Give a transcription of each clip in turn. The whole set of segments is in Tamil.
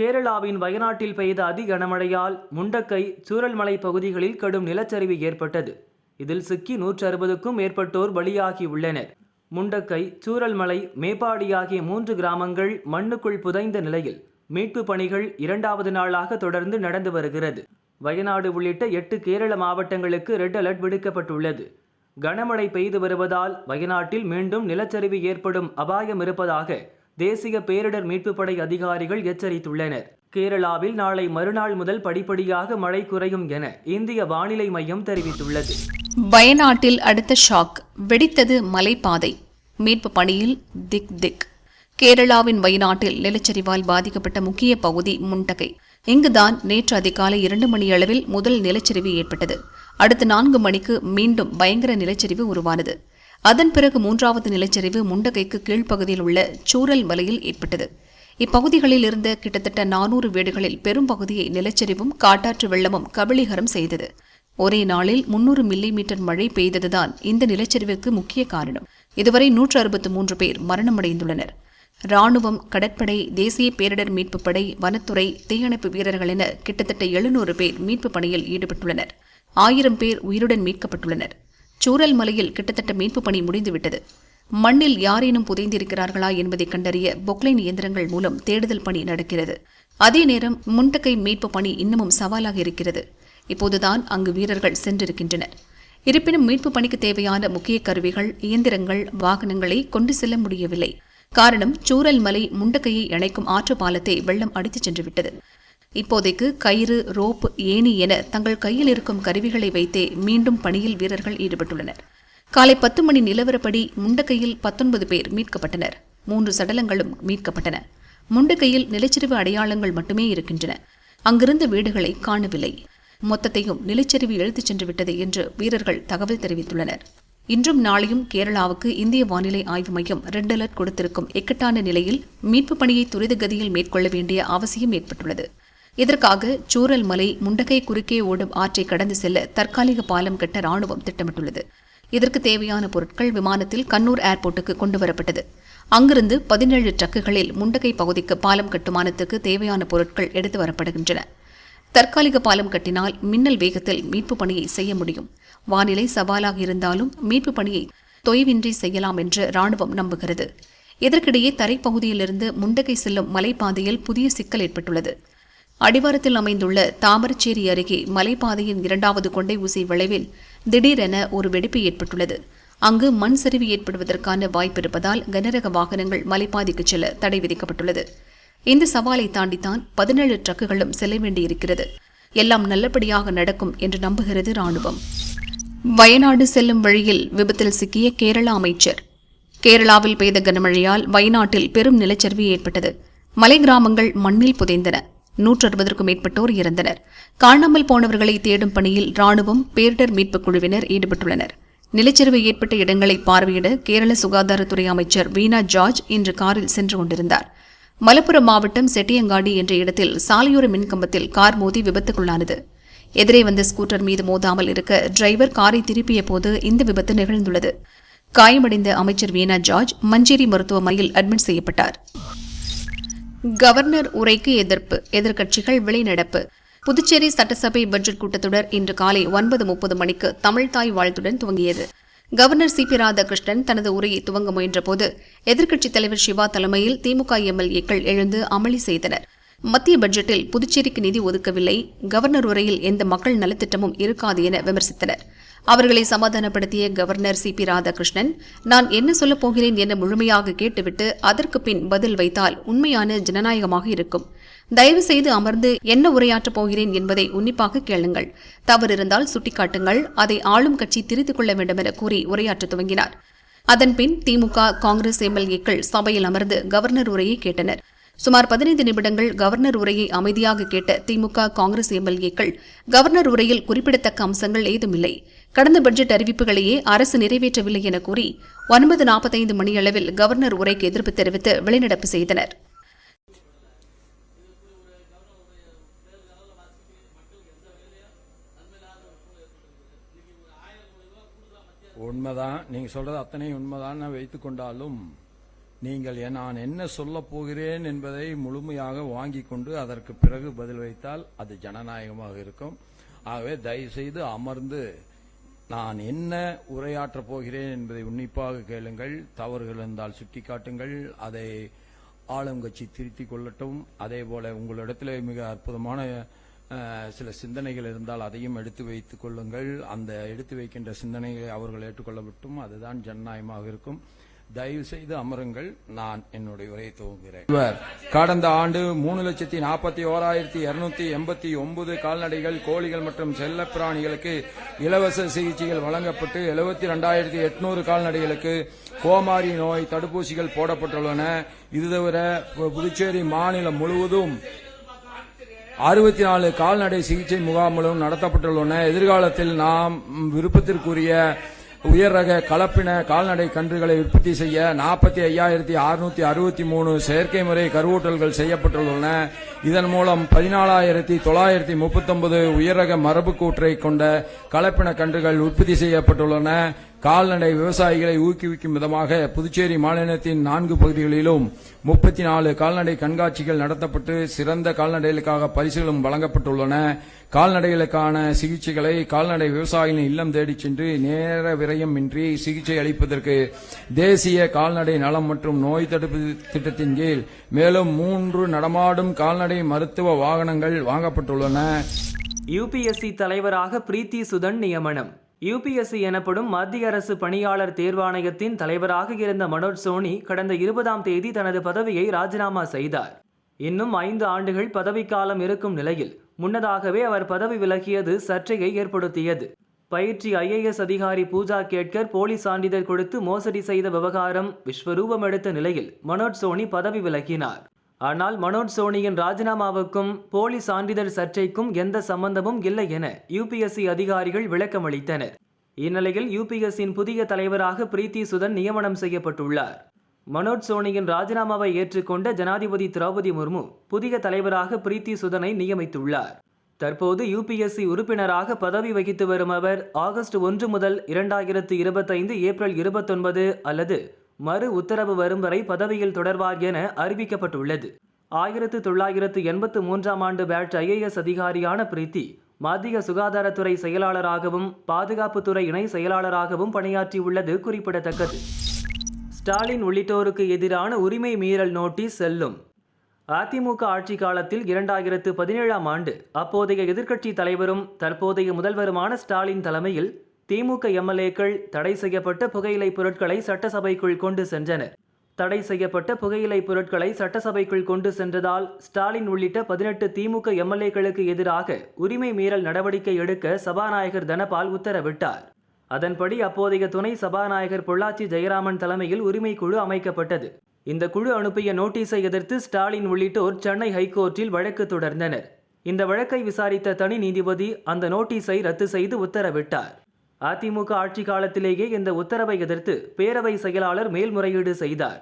கேரளாவின் வயநாட்டில் பெய்த அதி கனமழையால் முண்டக்கை சூரல்மலை பகுதிகளில் கடும் நிலச்சரிவு ஏற்பட்டது. இதில் சிக்கி நூற்று அறுபதுக்கும் மேற்பட்டோர் பலியாகி உள்ளனர். முண்டக்கை சூரல்மலை மேப்பாடி ஆகிய மூன்று கிராமங்கள் மண்ணுக்குள் புதைந்த நிலையில் மீட்பு பணிகள் இரண்டாவது நாளாக தொடர்ந்து நடந்து வருகிறது. வயநாடு உள்ளிட்ட எட்டு கேரள மாவட்டங்களுக்கு ரெட் அலர்ட் விடுக்கப்பட்டுள்ளது. கனமழை பெய்து வருவதால் வயநாட்டில் மீண்டும் நிலச்சரிவு ஏற்படும் அபாயம் இருப்பதாக தேசிய பேரிடர் மீட்புப் படை அதிகாரிகள் எச்சரித்துள்ளனர். கேரளாவில் நாளை மறுநாள் முதல் படிப்படியாக மழை குறையும் என இந்திய வானிலை மையம் தெரிவித்துள்ளது. வயநாட்டில் அடுத்த ஷாக் வெடித்தது மலைப்பாதை. மீட்பு பணியில் திக் திக். கேரளாவின் வயநாட்டில் நிலச்சரிவால் பாதிக்கப்பட்ட முக்கிய பகுதி முண்டகை இங்குதான் நேற்று அதிகாலை இரண்டு மணி அளவில் முதல் நிலச்சரிவு ஏற்பட்டது. அடுத்த நான்கு மணிக்கு மீண்டும் பயங்கர நிலச்சரிவு உருவானது. அதன் பிறகு மூன்றாவது நிலச்சரிவு முண்டகைக்கு கீழ்ப்பகுதியில் உள்ள சூரல் மலையில் ஏற்பட்டது. இப்பகுதிகளில் இருந்த கிட்டத்தட்ட நானூறு வீடுகளில் பெரும்பகுதியை நிலச்சரிவும் காட்டாற்று வெள்ளமும் கபளீகரம் செய்தது. ஒரே நாளில் முன்னூறு மில்லி மீட்டர் மழை பெய்ததுதான் இந்த நிலச்சரிவுக்கு முக்கிய காரணம். இதுவரை நூற்று அறுபத்து மூன்று பேர் மரணமடைந்துள்ளனர். ராணுவம் கடற்படை தேசிய பேரிடர் மீட்புப் படை வனத்துறை தீயணைப்பு வீரர்கள் என கிட்டத்தட்ட எழுநூறு பேர் மீட்புப் பணியில் ஈடுபட்டுள்ளனர். ஆயிரம் பேர் உயிருடன் மீட்கப்பட்டுள்ளனர். சூரல் மலையில் கிட்டத்தட்ட மீட்பு பணி முடிந்துவிட்டது. மண்ணில் யாரேனும் புதைந்திருக்கிறார்களா என்பதை கண்டறிய பொக்லைன் இயந்திரங்கள் மூலம் தேடுதல் பணி நடக்கிறது. அதே நேரம் முண்டக்கை மீட்பு பணி இன்னமும் சவாலாக இருக்கிறது. இப்போதுதான் அங்கு வீரர்கள் சென்றிருக்கின்றனர். இருப்பினும் மீட்பு பணிக்கு தேவையான முக்கிய கருவிகள் இயந்திரங்கள் வாகனங்களை கொண்டு செல்ல முடியவில்லை. காரணம் சூரல் மலை முண்டக்கையை இணைக்கும் ஆற்று பாலத்தை வெள்ளம் அடித்துச் சென்றுவிட்டது. இப்போதைக்கு கயிறு ரோப் ஏணி என தங்கள் கையில் இருக்கும் கருவிகளை வைத்தே மீண்டும் பணியில் வீரர்கள் ஈடுபட்டுள்ளனர். காலை பத்து மணி நிலவரப்படி முண்டக்கையில் பத்தொன்பது பேர் மீட்கப்பட்டனர். மூன்று சடலங்களும் மீட்கப்பட்டன. முண்டக்கையில் நிலச்சரிவு அடையாளங்கள் மட்டுமே இருக்கின்றன. அங்கிருந்த வீடுகளை காணவில்லை. மொத்தத்தையும் நிலச்சரிவு எழுத்துச் சென்று விட்டது என்று வீரர்கள் தகவல் தெரிவித்துள்ளனர். இன்றும் நாளையும் கேரளாவுக்கு இந்திய வானிலை ஆய்வு மையம் ரெட் அலர்ட் கொடுத்திருக்கும் இக்கட்டான நிலையில் மீட்பு பணியை துரித கதியில் மேற்கொள்ள வேண்டிய அவசியம் ஏற்பட்டுள்ளது. இதற்காக சூரல் மலை முண்டகை குறுக்கே ஓடும் ஆற்றை கடந்து செல்ல தற்காலிக பாலம் கட்ட ராணுவம் திட்டமிட்டுள்ளது. இதற்கு தேவையான பொருட்கள் விமானத்தில் கண்ணூர் ஏர்போர்ட்டுக்கு கொண்டுவரப்பட்டது அங்கிருந்து பதினேழு ட்ரக்குகளில் முண்டகை பகுதிக்கு பாலம் கட்டுமானத்துக்கு தேவையான பொருட்கள் எடுத்து வரப்படுகின்றன. தற்காலிக பாலம் கட்டினால் மின்னல் வேகத்தில் மீட்பு பணியை செய்ய முடியும். வானிலை சவாலாக இருந்தாலும் மீட்பு பணியை தொய்வின்றி செய்யலாம் என்று ராணுவம் நம்புகிறது. இதற்கிடையே தரைப்பகுதியிலிருந்து முண்டகை செல்லும் மலைப்பாதையில் புதிய சிக்கல் ஏற்பட்டுள்ளது. அடிவாரத்தில் அமைந்துள்ள தாமரச்சேரி அருகே மலைப்பாதையின் இரண்டாவது கொண்டை ஊசி விளைவில் திடீரென ஒரு வெடிப்பு ஏற்பட்டுள்ளது. அங்கு மண் சரிவு ஏற்படுவதற்கான வாய்ப்பு இருப்பதால் கனரக வாகனங்கள் மலைப்பாதைக்கு செல்ல தடை விதிக்கப்பட்டுள்ளது. இந்த சவாலை தாண்டித்தான் பதினேழு ட்ரக்குகளும் செல்ல வேண்டியிருக்கிறது. எல்லாம் நல்லபடியாக நடக்கும் என்று நம்புகிறது ராணுவம் வயநாடு செல்லும் வழியில் விபத்தில் சிக்கிய கேரள அமைச்சர். கேரளாவில் பெய்த கனமழையால் வயநாட்டில் பெரும் நிலச்சரிவு ஏற்பட்டது. மலை கிராமங்கள் மண்ணில் புதைந்தன. நூற்று அறுபதற்கும் மேற்பட்டோர் இறந்தனர். காணாமல் போனவர்களை தேடும் பணியில் ராணுவம் பேரிடர் மீட்புக் குழுவினர் ஈடுபட்டுள்ளனர். நிலச்சரிவு ஏற்பட்ட இடங்களை பார்வையிட கேரள சுகாதாரத்துறை அமைச்சர் வீணா ஜார்ஜ் இன்று காரில் சென்று கொண்டிருந்தார். மலப்புரம் மாவட்டம் செட்டியங்காடி என்ற இடத்தில் சாலையோர மின்கம்பத்தில் கார் மோதி விபத்துக்குள்ளானது. எதிரே வந்த ஸ்கூட்டர் மீது மோதாமல் இருக்க டிரைவர் காரை திருப்பிய போது இந்த விபத்து நிகழ்ந்துள்ளது. காயமடைந்த அமைச்சர் வீணா ஜார்ஜ் மஞ்சேரி மருத்துவமனையில் அட்மிட் செய்யப்பட்டார். கவர்னர் உரைக்கு எதிர்ப்பு எதிர்க்கட்சிகள் வெளிநடப்பு. புதுச்சேரி சட்டசபை பட்ஜெட் கூட்டத்தொடர் இன்று காலை ஒன்பது முப்பது மணிக்கு தமிழ்தாய் வாழ்த்துடன் துவங்கியது. கவர்னர் சி பி ராதாகிருஷ்ணன் தனது உரையை துவங்க முயன்றபோது எதிர்க்கட்சித் தலைவர் சிவா தலைமையில் திமுக எம்எல்ஏக்கள் எழுந்து அமளி செய்தனர். மத்திய பட்ஜெட்டில் புதுச்சேரிக்கு நிதி ஒதுக்கவில்லை கவர்னர் உரையில் எந்த மக்கள் நலத்திட்டமும் இருக்காது என விமர்சித்தனர். அவர்களை சமாதானப்படுத்திய கவர்னர் சி பி ராதாகிருஷ்ணன் நான் என்ன சொல்லப் போகிறேன் என முழுமையாக கேட்டுவிட்டு அதற்கு பின் பதில் வைத்தால் உண்மையான ஜனநாயகமாக இருக்கும். தயவு செய்து அமர்ந்து என்ன உரையாற்றப் போகிறேன் என்பதை உன்னிப்பாக கேளுங்கள். தவறு இருந்தால் சுட்டிக்காட்டுங்கள். அதை ஆளும் கட்சி திரித்துக் கொள்ள வேண்டும் என கூறி உரையாற்றத் துவங்கினார். அதன்பின் திமுக காங்கிரஸ் எம்எல்ஏக்கள் சபையில் அமர்ந்து கவர்னர் உரையை கேட்டனர். சுமார் பதினைந்து நிமிடங்கள் கவர்னர் உரையை அமைதியாக கேட்ட திமுக காங்கிரஸ் எம்எல்ஏக்கள் கவர்னர் உரையில் குறிப்பிடத்தக்க அம்சங்கள் ஏதுமில்லை. கடந்த பட்ஜெட் அறிவிப்புகளையே அரசு நிறைவேற்றவில்லை என கூறி ஒன்பது நாற்பத்தைந்து மணியளவில் கவர்னர் உரைக்கு எதிர்ப்பு தெரிவித்து வெளிநடப்பு செய்தனர். உண்மைதான். நீங்க சொல்றது அத்தனை உண்மைதான். வைத்துக் கொண்டாலும் நீங்கள் நான் என்ன சொல்லப் போகிறேன் என்பதை முழுமையாக வாங்கிக் கொண்டு அதற்கு பிறகு பதில் வைத்தால் அது ஜனநாயகமாக இருக்கும். ஆகவே தயவு செய்து அமர்ந்து நான் என்ன உரையாற்றப் போகிறேன் என்பதை உன்னிப்பாக கேளுங்கள். தவறுகள் இருந்தால் சுட்டிக்காட்டுங்கள் அதை ஆளுங்கட்சி திருத்திக் கொள்ளட்டும். அதே போல உங்களிடத்தில் மிக அற்புதமான சில சிந்தனைகள் இருந்தால் அதையும் எடுத்து வைத்துக் கொள்ளுங்கள். அந்த எடுத்து வைக்கின்ற சிந்தனைகளை அவர்கள் ஏற்றுக்கொள்ளப்பட்டும் அதுதான் ஜனநாயகமாக இருக்கும். தயவு செய்து அமருங்கள் நான் என்னுடைய உரையை துவங்குகிறேன். இவர் கடந்த ஆண்டு மூணு லட்சத்தி நாற்பத்தி ஓராயிரத்தி இருநூத்தி எண்பத்தி ஒன்பது கால்நடைகள் கோழிகள் மற்றும் செல்லப்பிராணிகளுக்கு இலவச சிகிச்சைகள் வழங்கப்பட்டு எழுபத்தி ரெண்டாயிரத்தி எட்நூறு கால்நடைகளுக்கு கோமாரி நோய் தடுப்பூசிகள் போடப்பட்டுள்ளன. இது தவிர புதுச்சேரி மாநிலம் முழுவதும் அறுபத்தி நாலு கால்நடை சிகிச்சை முகாம்களும் நடத்தப்பட்டுள்ளன. எதிர்காலத்தில் நாம் விருப்பத்திற்குரிய உயர் ரக கலப்பின கால்நடை கன்றுகளை உற்பத்தி செய்ய நாற்பத்தி ஐயாயிரத்தி அறுநூத்தி அறுபத்தி மூணு செயற்கை முறை கருவூட்டல்கள் செய்யப்பட்டுள்ளன. இதன் மூலம் பதினாலாயிரத்தி தொள்ளாயிரத்தி முப்பத்தொன்பது உயர் ரக மரபுக்கூற்றை கொண்ட கலப்பின கன்றுகள் உற்பத்தி செய்யப்பட்டுள்ளன. கால்நடை விவசாயிகளை ஊக்குவிக்கும் விதமாக புதுச்சேரி மாநிலத்தின் நான்கு பகுதிகளிலும் முப்பத்தி நாலு கால்நடை கண்காட்சிகள் நடத்தப்பட்டு சிறந்த கால்நடைகளுக்காக பரிசுகளும் வழங்கப்பட்டுள்ளன. கால்நடைகளுக்கான சிகிச்சைகளை கால்நடை விவசாயிகளின் இல்லம் தேடிச் சென்று நேர விரயமின்றி சிகிச்சை அளிப்பதற்கு தேசிய கால்நடை நலம் மற்றும் நோய் தடுப்பு திட்டத்தின் கீழ் மேலும் மூன்று நடமாடும் கால்நடை மருத்துவ வாகனங்கள் வாங்கப்பட்டுள்ளன. யுபிஎஸ்சி தலைவராக பிரீத்தி சுதன் நியமனம். யுபிஎஸ்சி எனப்படும் மத்திய அரசு பணியாளர் தேர்வாணையத்தின் தலைவராக இருந்த மனோஜ் சோனி கடந்த இருபதாம் தேதி தனது பதவியை ராஜினாமா செய்தார். இன்னும் ஐந்து ஆண்டுகள் பதவிக்காலம் இருக்கும் நிலையில் முன்னதாகவே அவர் பதவி விலகியது சர்ச்சையை ஏற்படுத்தியது. பயிற்சி ஐஏஎஸ் அதிகாரி பூஜா கேட்கர் போலி சான்றிதழ் கொடுத்து மோசடி செய்த விவகாரம் விஸ்வரூபம் எடுத்த நிலையில் மனோஜ் சோனி பதவி விலகினார். ஆனால் மனோஜ் சோனியின் ராஜினாமாவுக்கும் போலி சான்றிதழ் சர்ச்சைக்கும் எந்த சம்பந்தமும் இல்லை என யுபிஎஸ்சி அதிகாரிகள் விளக்கமளித்தனர் இந்நிலையில் யுபிஎஸ்சியின் புதிய தலைவராக பிரீத்தி சுதன் நியமனம் செய்யப்பட்டுள்ளார். மனோஜ் சோனியின் ராஜினாமாவை ஏற்றுக்கொண்ட ஜனாதிபதி திரௌபதி முர்மு புதிய தலைவராக பிரீத்தி சுதனை நியமித்துள்ளார். தற்போது யுபிஎஸ்சி உறுப்பினராக பதவி வகித்து வரும் அவர் ஆகஸ்ட் ஒன்று முதல் இரண்டாயிரத்து இருபத்தைந்து ஏப்ரல் இருபத்தொன்பது அல்லது மறு உத்தரவு வரும் வரை பதவியில் தொடர்வார் என அறிவிக்கப்பட்டுள்ளது. ஆயிரத்து தொள்ளாயிரத்து எண்பத்து மூன்றாம் ஆண்டு பேட்ச் ஐஏஎஸ் அதிகாரியான பிரீத்தி மத்திய சுகாதாரத்துறை செயலாளராகவும் பாதுகாப்புத்துறை இணை செயலாளராகவும் பணியாற்றியுள்ளது குறிப்பிடத்தக்கது. ஸ்டாலின் உள்ளிட்டோருக்கு எதிரான உரிமை மீறல் நோட்டீஸ் செல்லும். அதிமுக ஆட்சி காலத்தில் இரண்டாயிரத்து பதினேழாம் ஆண்டு அப்போதைய எதிர்க்கட்சி தலைவரும் தற்போதைய முதல்வருமான ஸ்டாலின் தலைமையில் திமுக எம்எல்ஏக்கள் தடை செய்யப்பட்ட புகையிலை பொருட்களை சட்டசபைக்குள் கொண்டு சென்றனர். தடை செய்யப்பட்ட புகையிலை பொருட்களை சட்டசபைக்குள் கொண்டு சென்றதால் ஸ்டாலின் உள்ளிட்ட பதினெட்டு திமுக எம்எல்ஏக்களுக்கு எதிராக உரிமை மீறல் நடவடிக்கை எடுக்க சபாநாயகர் தனபால் உத்தரவிட்டார். அதன்படி அப்போதைய துணை சபாநாயகர் பொள்ளாச்சி ஜெயராமன் தலைமையில் உரிமை குழு அமைக்கப்பட்டது. இந்த குழு அனுப்பிய நோட்டீஸை எதிர்த்து ஸ்டாலின் உள்ளிட்டோர் சென்னை ஹைகோர்ட்டில் வழக்கு தொடர்ந்தனர். இந்த வழக்கை விசாரித்த தனி நீதிபதி அந்த நோட்டீஸை ரத்து செய்து உத்தரவிட்டார். அதிமுக ஆட்சி காலத்திலேயே இந்த உத்தரவை எதிர்த்து பேரவை செயலாளர் மேல்முறையீடு செய்தார்.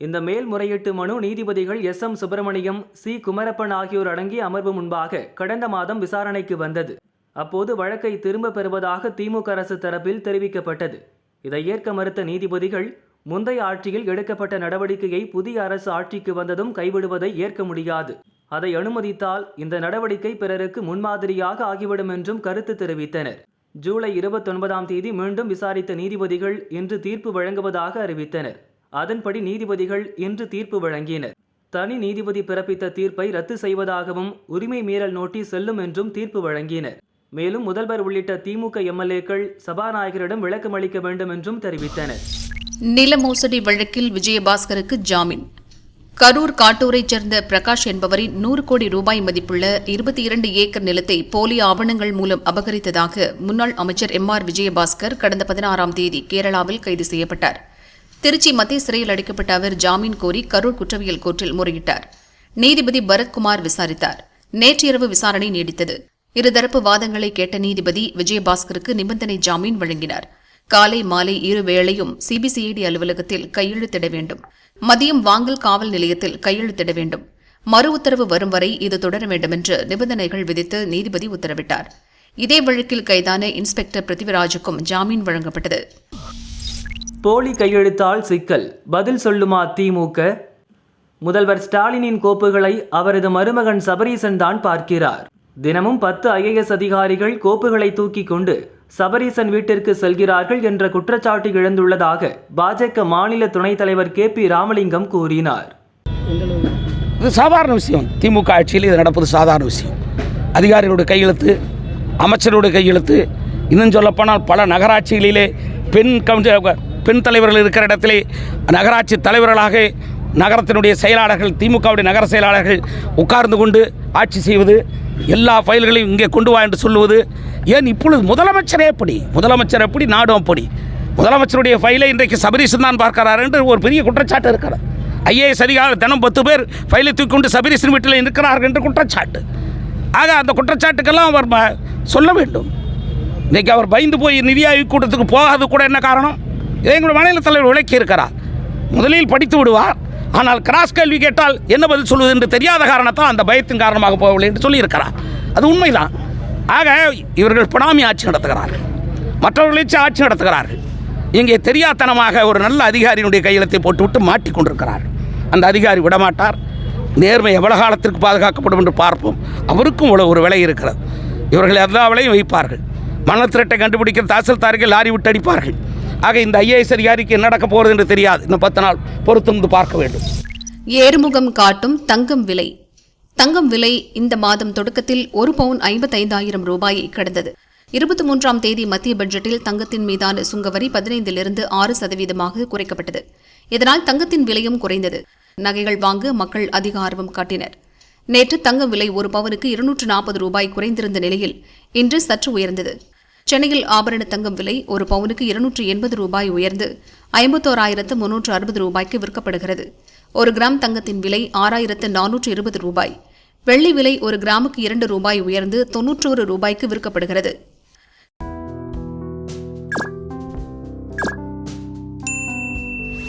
இந்த மேல்முறையீட்டு மனு நீதிபதிகள் S M Subramaniam C. Kumarappan ஆகியோர் அடங்கிய அமர்வு முன்பாக கடந்த மாதம் விசாரணைக்கு வந்தது. அப்போது வழக்கை திரும்ப பெறுவதாக திமுக அரசு தரப்பில் தெரிவிக்கப்பட்டது. இதை ஏற்க மறுத்த நீதிபதிகள் முந்தைய ஆட்சியில் எடுக்கப்பட்ட நடவடிக்கையை புதிய அரசு ஆட்சிக்கு வந்ததும் கைவிடுவதை ஏற்க முடியாது. அதை அனுமதித்தால் இந்த நடவடிக்கை பிறருக்கு முன்மாதிரியாக ஆகிவிடும் என்றும் கருத்து தெரிவித்தனர். ஜூலை இருபத்தொன்பதாம் தேதி மீண்டும் விசாரித்த நீதிபதிகள் இன்று தீர்ப்பு வழங்குவதாக அறிவித்தனர். அதன்படி நீதிபதிகள் இன்று தீர்ப்பு வழங்கினர். தனி நீதிபதி பிறப்பித்த தீர்ப்பை ரத்து செய்வதாகவும் உரிமை மீறல் நோட்டீஸ் செல்லும் என்றும் தீர்ப்பு வழங்கினர். மேலும் முதல்வர் உள்ளிட்ட திமுக எம்எல்ஏக்கள் சபாநாயகரிடம் விளக்கமளிக்க வேண்டும் என்றும் தெரிவித்தனர். நில மோசடி வழக்கில் விஜயபாஸ்கருக்கு ஜாமீன். கரூர் காட்டூரைச் சேர்ந்த பிரகாஷ் என்பவரின் நூறு கோடி ரூபாய் மதிப்புள்ள இருபத்தி இரண்டு ஏக்கர் நிலத்தை போலி ஆவணங்கள் மூலம் அபகரித்ததாக முன்னாள் அமைச்சர் எம் ஆர் விஜயபாஸ்கர் கடந்த பதினாறாம் தேதி கேரளாவில் கைது செய்யப்பட்டார். திருச்சி மத்திய சிறையில் அடைக்கப்பட்ட அவர் ஜாமீன் கோரி கரூர் குற்றவியல் கோர்ட்டில் முறையிட்டார். நீதிபதி பரத்குமார் விசாரித்தார். நேற்றிரவு விசாரணை நீடித்தது. இருதரப்பு வாதங்களை கேட்ட நீதிபதி விஜயபாஸ்கருக்கு நிபந்தனை ஜாமீன் வழங்கினார். காலை மாலை இரு வேளையும் சிபிசிஐடி அலுவலகத்தில் கையெழுத்திட வேண்டும். மதியம் வாங்கல் காவல் நிலையத்தில் கையெழுத்திட வேண்டும். மறு உத்தரவு வரும் வரை இது தொடர வேண்டுமென்று நிபந்தனைகள் விதித்து நீதிபதி உத்தரவிட்டார். இதே வழக்கில் கைதான இன்ஸ்பெக்டர் பிருத்திவிராஜுக்கும் ஜாமீன் வழங்கப்பட்டது. போலி கையெழுத்தால் சிக்கல். பதில் சொல்லுமா திமுக முதல்வர் ஸ்டாலினின் கோப்புகளை அவரது மருமகன் சபரீசன் தான் பார்க்கிறார். தினமும் பத்து ஐஏஎஸ் அதிகாரிகள் கோப்புகளை தூக்கி கொண்டு சபரீசன் வீட்டிற்கு செல்கிறார்கள் என்ற குற்றச்சாட்டு எழுந்துள்ளதாக பாஜக மாநில துணைத் தலைவர் கே பி ராமலிங்கம் கூறினார். இது சாதாரண விஷயம். திமுக ஆட்சியில் இது நடப்பது சாதாரண விஷயம். அதிகாரிகளுடைய கையெழுத்து அமைச்சருடைய கையெழுத்து இன்னும் சொல்லப்போனால் பல நகராட்சிகளிலே பெண் கவுன்சில் பெண் தலைவர்கள் இருக்கிற இடத்திலே நகராட்சி தலைவர்களாக நகரத்தினுடைய செயலாளர்கள் திமுகவுடைய நகர செயலாளர்கள் உட்கார்ந்து கொண்டு ஆட்சி செய்வது எல்லா ஃபைல்களையும் இங்கே கொண்டு வா என்று சொல்லுவது ஏன் இப்பொழுது முதலமைச்சரே எப்படி முதலமைச்சர் எப்படி நாடும் அப்படி. முதலமைச்சருடைய ஃபைலை இன்றைக்கு சபரீசன் தான் பார்க்கிறார் என்று ஒரு பெரிய குற்றச்சாட்டு இருக்கிறார் ஐஏஎஸ் அதிகாரி தினம் பத்து பேர் ஃபைலை தூக்கி கொண்டு சபரீசன் வீட்டில் இருக்கிறார்கள் என்று குற்றச்சாட்டு. ஆக அந்த குற்றச்சாட்டுக்கெல்லாம் அவர் ம- சொல்ல வேண்டும். இன்றைக்கி அவர் பயந்து போய் நிதி ஆய்வு கூட்டத்துக்கு போகாது கூட என்ன காரணம்? இதை எங்களுடைய மாநில தலைவர் விளக்கி இருக்கிறார் முதலில் படித்து விடுவார். ஆனால் கிராஸ் கேள்வி கேட்டால் என்ன பதில் சொல்வது என்று தெரியாத காரணத்தால் அந்த பயத்தின் காரணமாக போகவில்லை என்று சொல்லியிருக்கிறார். அது உண்மைதான். ஆக இவர்கள் பினாமி ஆட்சி நடத்துகிறார்கள். மற்றவர்களைச்சு ஆட்சி நடத்துகிறார்கள். இங்கே தெரியாத்தனமாக ஒரு நல்ல அதிகாரியினுடைய கையெழுத்தை போட்டுவிட்டு மாட்டிக்கொண்டிருக்கிறார் அந்த அதிகாரி விடமாட்டார். நேர்மை எவ்வளவு காலத்திற்கு பாதுகாக்கப்படும் என்று பார்ப்போம். அவருக்கும் இவ்வளோ ஒரு விலை இருக்கிறது. இவர்கள் எல்லா விலையும் வைப்பார்கள். மணல் திரட்டை கண்டுபிடிக்க தாசில்தார்கள் லாரி விட்டு அடிப்பார்கள். ஆக இந்த ஐஏஎஸ் அதிகாரிக்கு என்ன நடக்க போகிறது என்று தெரியாது. இன்னும் பத்து நாள் பொறுத்திருந்து பார்க்க வேண்டும். ஏறுமுகம் காட்டும் தங்கம் விலை. தங்கம் விலை இந்த மாதம் தொடக்கத்தில் ஒரு பவுன் ஐம்பத்தைந்தாயிரம் ரூபாயை கடந்தது. இருபத்தி மூன்றாம் தேதி மத்திய பட்ஜெட்டில் தங்கத்தின் மீதான சுங்கவரி பதினைந்திலிருந்து ஆறு சதவீதமாக குறைக்கப்பட்டது. இதனால் தங்கத்தின் விலையும் குறைந்தது. நகைகள் வாங்க மக்கள் அதிக ஆர்வம் காட்டினர். நேற்று தங்கம் விலை ஒரு பவனுக்கு இருநூற்று நாற்பது ரூபாய் குறைந்திருந்த நிலையில் இன்று சற்று உயர்ந்தது. சென்னையில் ஆபரண தங்கம் விலை ஒரு பவுனுக்கு இருநூற்று எண்பது ரூபாய் உயர்ந்து ஐம்பத்தோராயிரத்து முன்னூற்று அறுபது ரூபாய்க்கு விற்கப்படுகிறது. ஒரு கிராம் தங்கத்தின் விலை ஆறாயிரத்து நானூற்று இருபது ரூபாய். வெள்ளி விலை ஒரு கிராமுக்கு இரண்டு ரூபாய் உயர்ந்து தொன்னூற்றோரு ரூபாய்க்கு விற்கப்படுகிறது.